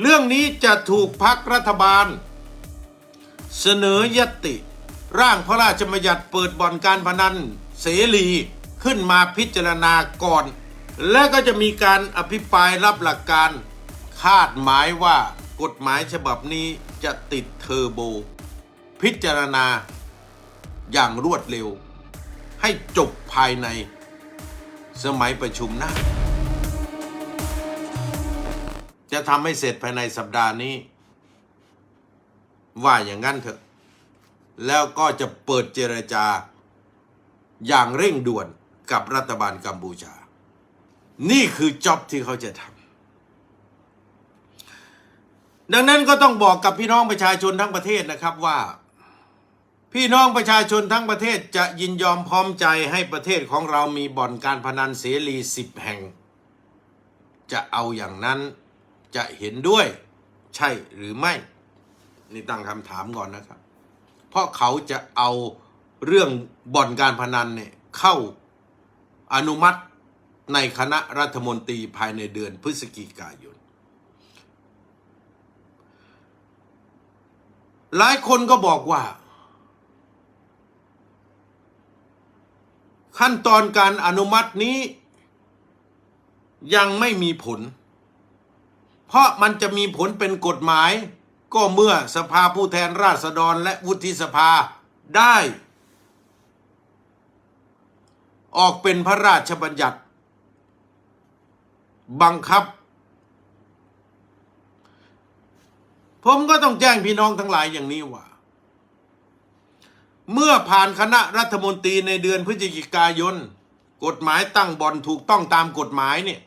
เรื่องนี้จะถูกพักรัฐบาล เสนอยติ ร่างพระราชบัญญัติเปิดบ่อนการพนันเสรีขึ้นมาพิจารณาก่อน และก็จะมีการอภิปรายรับหลักการคาดหมายว่ากฎหมายฉบับนี้จะติดเทอร์โบ พิจารณาอย่างรวดเร็ว ให้จบภายในสมัยประชุมหน้า จะทำให้เสร็จภายในสัปดาห์นี้ ว่าอย่างนั้นเถอะ แล้วก็จะเปิดเจรจา อย่างเร่งด่วนกับรัฐบาลกัมพูชา นี่คือจ็อบที่เขาจะทำดังนั้นก็ต้องบอกกับพี่น้องประชาชนทั้งประเทศนะครับว่า พี่น้องประชาชนทั้งประเทศจะยินยอมพร้อมใจให้ประเทศของเรามีบ่อนการพนันเสรีสิบแห่งจะเอาอย่างนั้น จะเห็นด้วยใช่หรือไม่ นี่ตั้งคำถามก่อนนะครับ เพราะเขาจะเอาเรื่องบ่อนการพนันเนี่ยเข้าอนุมัติในคณะรัฐมนตรีภายในเดือนพฤศจิกายน หลายคนก็บอกว่า ขั้นตอนการอนุมัตินี้ยังไม่มีผล เพราะมันจะมีผลเป็นกฎหมาย ก็เมื่อสภาผู้แทนราษฎรและวุฒิสภาได้ ออกเป็นพระราชบัญญัติ บังคับ ผมก็ต้องแจ้งพี่น้องทั้งหลายอย่างนี้ว่า เมื่อผ่านคณะรัฐมนตรีในเดือนพฤศจิกายน กฎหมายตั้งบ่อนถูกต้องตามกฎหมายเนี่ย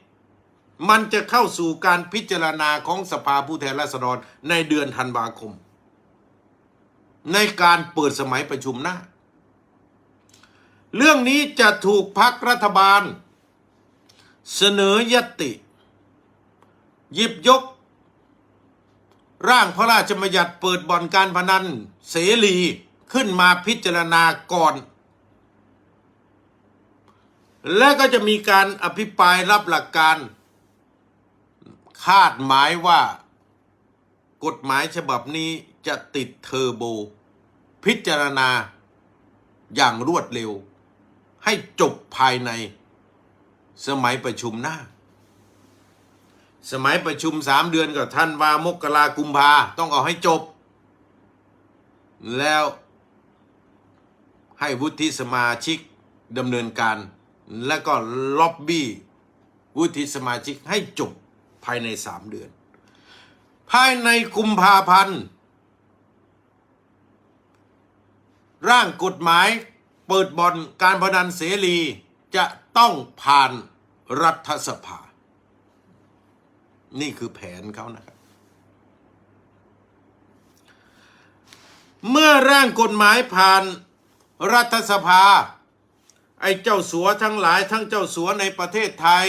มันจะเข้าสู่การพิจารณาของสภาผู้แทนราษฎรในเดือนธันวาคม ในการเปิดสมัยประชุมหน้า เรื่องนี้จะถูกพักรัฐบาล เสนอยติ หยิบยก ร่างพระราชบัญญัติเปิดบ่อนการพนันเสรีขึ้นมาพิจารณาก่อนและก็จะมีการอภิปรายรับหลักการ คาดหมายว่า กฎหมายฉบับนี้จะติดเทอร์โบ พิจารณา อย่างรวดเร็ว ให้จบภายใน สมัยประชุมหน้า สมัยประชุมสามเดือนกับท่านวามกรากุมภาต้องเอาให้จบ แล้วให้วุฒิสมาชิกดำเนินการ และก็ล็อบบี้วุฒิสมาชิกให้จบ ภายในสามเดือน ภายในกุมภาพันธ์ ร่างกฎหมายเปิดบ่อนการพนันเสรีจะต้องผ่านรัฐสภา นี่คือแผนเขานะครับ เมื่อร่างกฎหมายผ่านรัฐสภา ไอ้เจ้าสัวทั้งหลายทั้งเจ้าสัวในประเทศไทย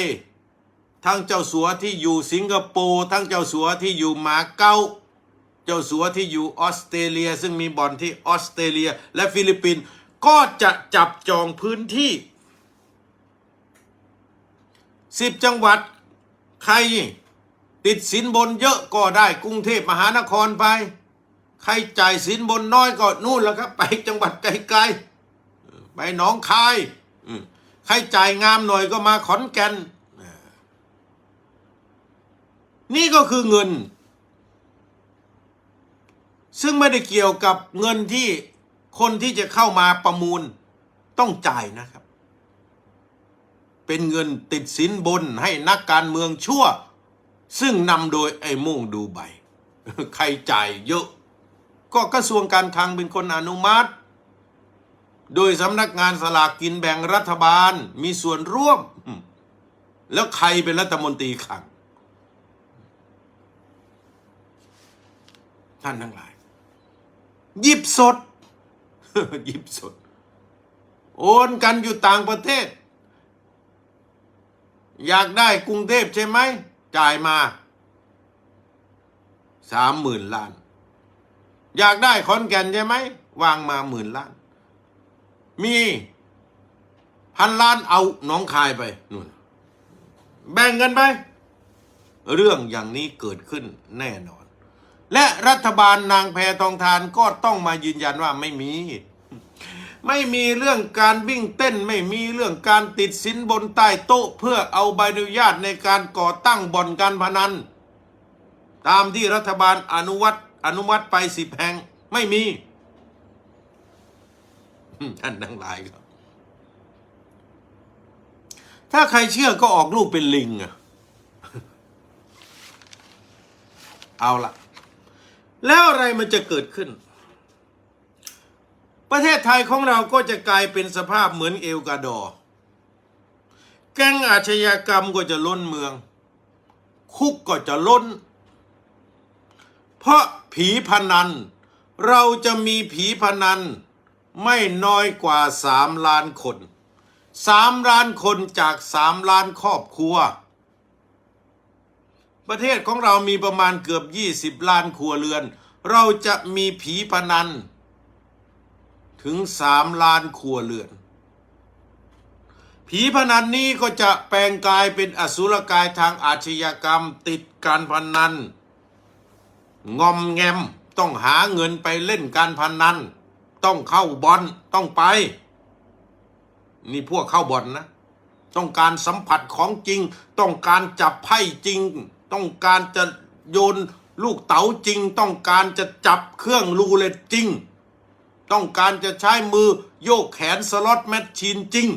ทั้งเจ้าสัวที่อยู่สิงคโปร์ทั้งเจ้าสัวที่อยู่มาเก๊าเจ้าสัวที่อยู่ออสเตรเลีย ซึ่งมีบ่อนที่ออสเตรเลีย และฟิลิปปินส์ก็จะจับจองพื้นที่สิบจังหวัดใครติดสินบนเยอะก็ได้กรุงเทพมหานครไป ใครจ่ายสินบนน้อยก็นู่นแล้วครับ ไปจังหวัดไกลๆไปหนองคายใครจ่ายงามหน่อยก็มาขอนแก่น นี่ก็คือเงิน ซึ่งไม่ได้เกี่ยวกับเงินที่คนที่จะเข้ามาประมูลต้องจ่ายนะครับ เป็นเงินติดสินบนให้นักการเมืองชั่ว ซึ่งนำโดยไอ้ม่งดูใบ ใครจ่ายเยอะ ก็กระทรวงการคลังเป็นคนอนุมัติ โดยสำนักงานสลากกินแบ่งรัฐบาลมีส่วนร่วม แล้วใครเป็นรัฐมนตรีคลัง ท่านทั้งหลาย หยิบสด หยิบสด โอนกันอยู่ต่างประเทศ อยากได้กรุงเทพใช่ไหม จ่ายมาสามหมื่นล้าน อยากได้ขอนแก่นใช่ไหม วางมาหมื่นล้าน มีพันล้านเอาน้องคายไปนู่น แบ่งกันไป เรื่องอย่างนี้เกิดขึ้นแน่นอน และรัฐบาลนางแพทองทานก็ต้องมายืนยันว่าไม่มี ไม่มีเรื่องการวิ่งเต้นไม่มีเรื่องการติดสินบนใต้โต๊ะ เพื่อเอาใบอนุญาตในการก่อตั้งบ่อนการพนัน ตามที่รัฐบาลอนุวัตอนุมัติไปสิบแห่งไม่มีท่านทั้งหลายครับ ถ้าใครเชื่อก็ออกลูกเป็นลิงอะเอาละ แล้วอะไรมันจะเกิดขึ้น ประเทศไทยของเราก็จะกลายเป็นสภาพเหมือนเอลกาดอร์แก๊งอาชญากรรมก็จะล้นเมือง คุกก็จะล้น เพราะผีพนัน เราจะมีผีพนันไม่น้อยกว่าสามล้านคนสามล้านคนจากสามล้านครอบครัว ประเทศของเรามีประมาณเกือบยี่สิบล้านครัวเรือน เราจะมีผีพนัน ถึงสามล้านครัวเรือน ผีพนันนี้ก็จะแปลงกายเป็นอสุรกายทางอาชญากรรมติดการพนันงอมแงมต้องหาเงินไปเล่นการพนันต้องเข้าบอลต้องไป นี่พวกเข้าบอลนะ ต้องการสัมผัสของจริง ต้องการจับไพ่จริง ต้องการจะโยนลูกเต๋าจริง ต้องการจะจับเครื่องรูเล็ตจริง ต้องการจะใช้มือโยกแขนสล็อตแมชชีนจริง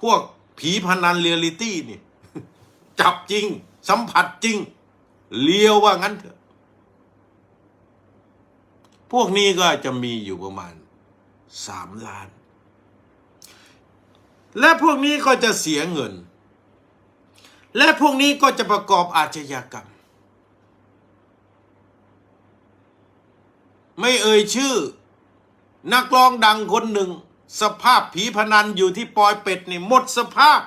พวกผีพนันเรียลิตี้นี่ จับจริง สัมผัสจริง เลียวว่างั้นเถอะ พวกนี้ก็จะมีอยู่ประมาณสามล้าน และพวกนี้ก็จะเสียเงิน และพวกนี้ก็จะประกอบอาชญากรรม ไม่เอ่ยชื่อ นักร้องดังคนหนึ่ง สภาพผีพนันอยู่ที่ปอยเป็ดนี่หมดสภาพ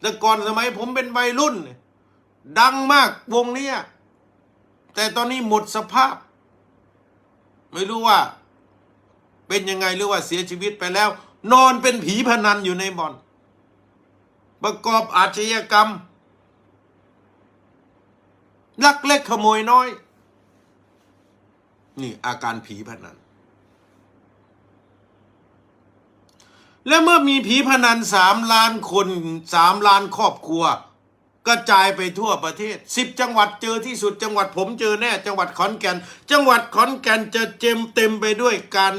แต่ก่อนสมัยผมเป็นวัยรุ่น ดังมากวงนี้แต่ตอนนี้หมดสภาพ ไม่รู้ว่า เป็นยังไงหรือว่าเสียชีวิตไปแล้ว นอนเป็นผีพนันอยู่ในบ่อนประกอบอาชญากรรม ลักเล็กขโมยน้อย นี่อาการผีพนัน และเมื่อมีผีพนันสามล้านคนสามล้านครอบครัว กระจายไปทั่วประเทศสิบจังหวัดเจอที่สุดจังหวัดผมเจอแน่ จังหวัดขอนแก่น จังหวัดขอนแก่นจะเจมเต็มไปด้วยการ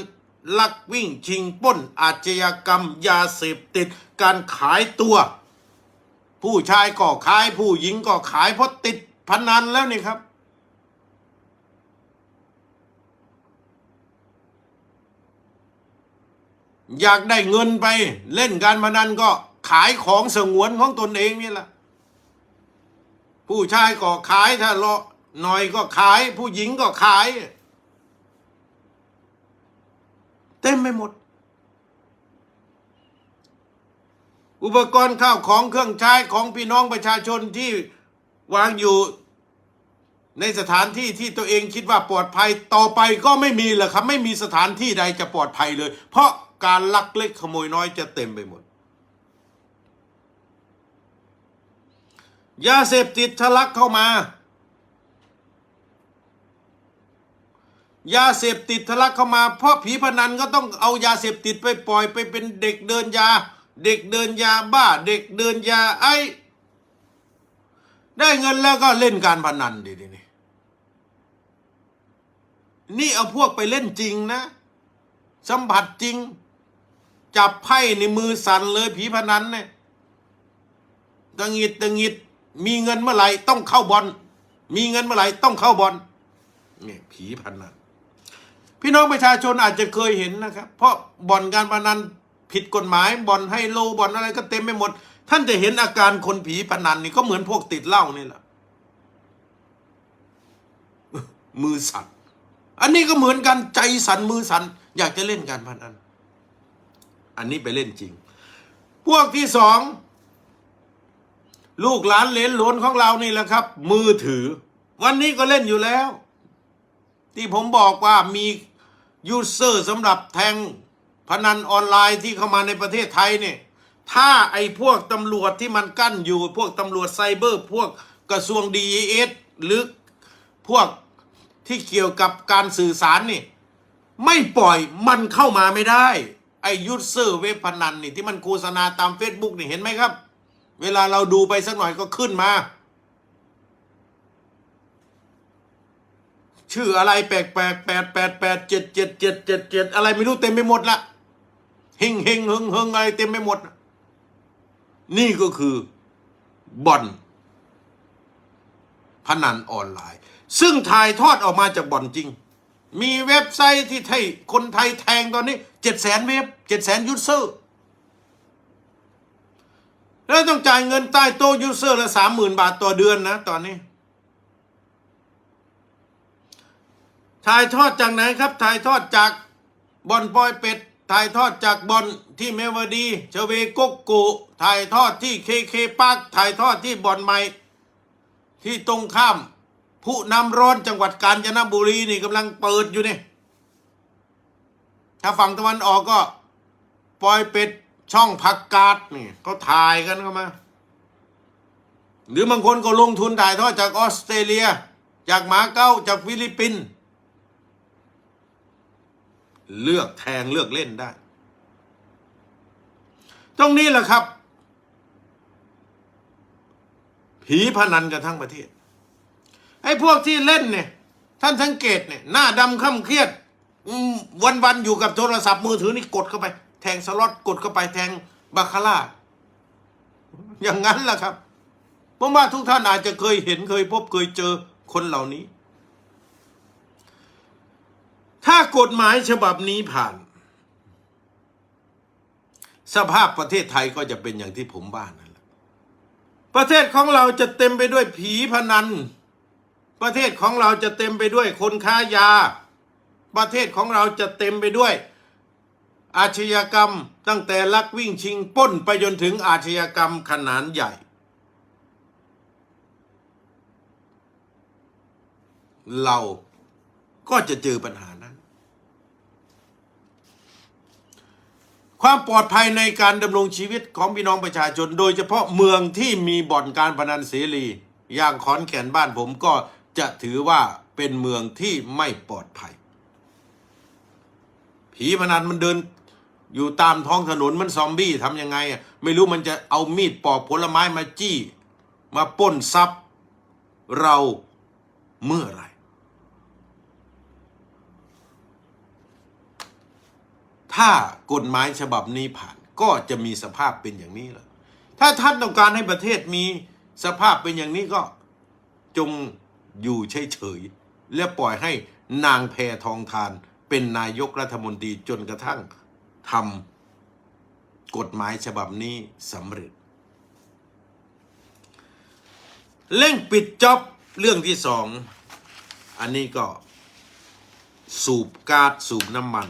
ลักวิ่งชิงป้นอาชญากรรม ยาเสพติดการขายตัว ผู้ชายก็ขายผู้หญิงก็ขายเพราะติด พนันแล้วนี่ครับ อยากได้เงินไป เล่นการพนันก็ขายของสงวนของตนเองนี่แหละผู้ชายก็ขายถ้าเลาะหน่อยก็ขาย ผู้หญิงก็ขาย เต็มไปหมด อุปกรณ์ข้าวของเครื่องใช้ของพี่น้องประชาชนที่ วางอยู่ในสถานที่ที่ตัวเองคิดว่าปลอดภัยต่อไปก็ไม่มีแล้วครับ ไม่มีสถานที่ใดจะปลอดภัยเลย เพราะการลักเล็กขโมยน้อยจะเต็มไปหมด ยาเสพติดทะลักเข้ามา ยาเสพติดทะลักเข้ามา เพราะผีพนันก็ต้องเอายาเสพติดไปปล่อยไปเป็นเด็กเดินยา เด็กเดินยาบ้า เด็กเดินยาไอ ได้เงินแล้วก็เล่นการพนันดินี่นี่เอาพวกไปเล่นจริงนะ สัมผัสจริง จับไพ่ในมือสั่นเลยผีพนันเนี่ยตังหิดตังหิด มีเงินเมื่อไหร่ต้องเข้าบอล มีเงินเมื่อไหร่ต้องเข้าบอลเนี่ยผีพนันพี่น้องประชาชนอาจจะเคยเห็นนะครับ เพราะบ่อนการพนันผิดกฎหมายบ่อนไฮโลบ่อนอะไรก็เต็มไปหมด ท่านจะเห็นอาการคนผีพนันนี่ก็เหมือนพวกติดเหล้านี่แหละมือสั่นอันนี้ก็เหมือนกันใจสั่นมือสั่นอยากจะเล่นการพนันอันนี้ไปเล่นจริง พวกที่สองลูกหลานเลนหลนของเรานี่แหละครับ มือถือ วันนี้ก็เล่นอยู่แล้ว ที่ผมบอกว่ามียูเซอร์สำหรับแทงพนันออนไลน์ที่เข้ามาในประเทศไทยเนี่ย ถ้าไอ้พวกตำรวจที่มันกั้นอยู่ พวกตำรวจไซเบอร์ พวกกระทรวงดีเอสหรือพวกที่เกี่ยวกับการสื่อสารนี่ ไม่ปล่อยมันเข้ามาไม่ได้ ไอ้ยูเซอร์เว็บพนันนี่ที่มันโฆษณาตาม Facebook นี่เห็นไหมครับ เวลาเราดูไปสักหน่อยก็ขึ้นมา ชื่ออะไรแปลกแปลกแปดแปดแปดเจ็ดเจ็ดเจ็ดเจ็ดเจ็ดอะไรไม่รู้เต็มไปหมดละเฮงเฮงเฮงเฮงอะไรเต็มไปหมดนะ นี่ก็คือบ่อนพนันออนไลน์ ซึ่งถ่ายทอดออกมาจากบ่อนจริง มีเว็บไซต์ที่ไทยคนไทยแทงตอนนี้เจ็ดแสนเว็บเจ็ดแสนยูเซอร์ แล้วต้องจ่ายเงินใต้โต๊ะยูเซอร์ละสามหมื่นบาทต่อเดือนนะตอนนี้ถ่ายทอดจากไหนครับถ่ายทอดจากบอลปอยเป็ด ถ่ายทอดจากบอลที่เมวดีเชเวกกกูถ่ายทอดที่เคเคปาร์คถ่ายทอดที่บอลใหม่ ที่ตรงข้าม ผู้นำร้อนจังหวัดกาญจนบุรีนี่กำลังเปิดอยู่นี่ถ้าฝั่งตะวันออกก็ปล่อยเป็ดช่องผักกาดนี่ก็ถ่ายกันเข้ามา หรือบางคนก็ลงทุนถ่ายทอดจากออสเตรเลีย จากหมาเก้าจากฟิลิปปินส์ เลือกแทงเลือกเล่นได้ ตรงนี้แหละครับ ผีพนันกันทั้งประเทศ ไอ้พวกที่เล่นเนี่ย ท่านสังเกตเนี่ย หน้าดำค่ำเครียด วันวันอยู่กับโทรศัพท์มือถือนี่กดเข้าไป แทงสล็อตกดเข้าไปแทงบาคาร่า อย่างนั้นแหละครับผมว่าทุกท่านอาจจะเคยเห็นเคยพบเคยเจอคนเหล่านี้ ถ้ากฎหมายฉบับนี้ผ่าน สภาพประเทศไทยก็จะเป็นอย่างที่ผมบ้านนั่นแหละประเทศของเราจะเต็มไปด้วยผีพนัน ประเทศของเราจะเต็มไปด้วยคนค้ายา ประเทศของเราจะเต็มไปด้วย อาชญากรรมตั้งแต่ลักวิ่งชิงป้นไปจนถึงอาชญากรรมขนาดใหญ่ เรา ก็จะเจอปัญหานั้น ความปลอดภัยในการดำรงชีวิตของพี่น้องประชาชน โดยเฉพาะเมืองที่มีบ่อนการพนันเสรี อย่างขอนแก่นบ้านผมก็จะถือว่าเป็นเมืองที่ไม่ปลอดภัย ผีพนันมันเดินอยู่ตามท้องถนนมันซอมบี้ทำยังไงอะไม่รู้มันจะเอามีดปอกผลไม้มาจี้ มาป้นทรัพย์เราเมื่อไร ถ้ากฎหมายฉบับนี้ผ่านก็จะมีสภาพเป็นอย่างนี้แหละถ้าท่านต้องการให้ประเทศมีสภาพเป็นอย่างนี้ก็จงอยู่เฉยๆและปล่อยให้นางแพทองทานเป็นนายกรัฐมนตรีจนกระทั่งทำกฎหมายฉบับนี้สำเร็จ เร่งปิดจ็อบเรื่องที่สอง อันนี้ก็สูบก๊าซสูบน้ำมัน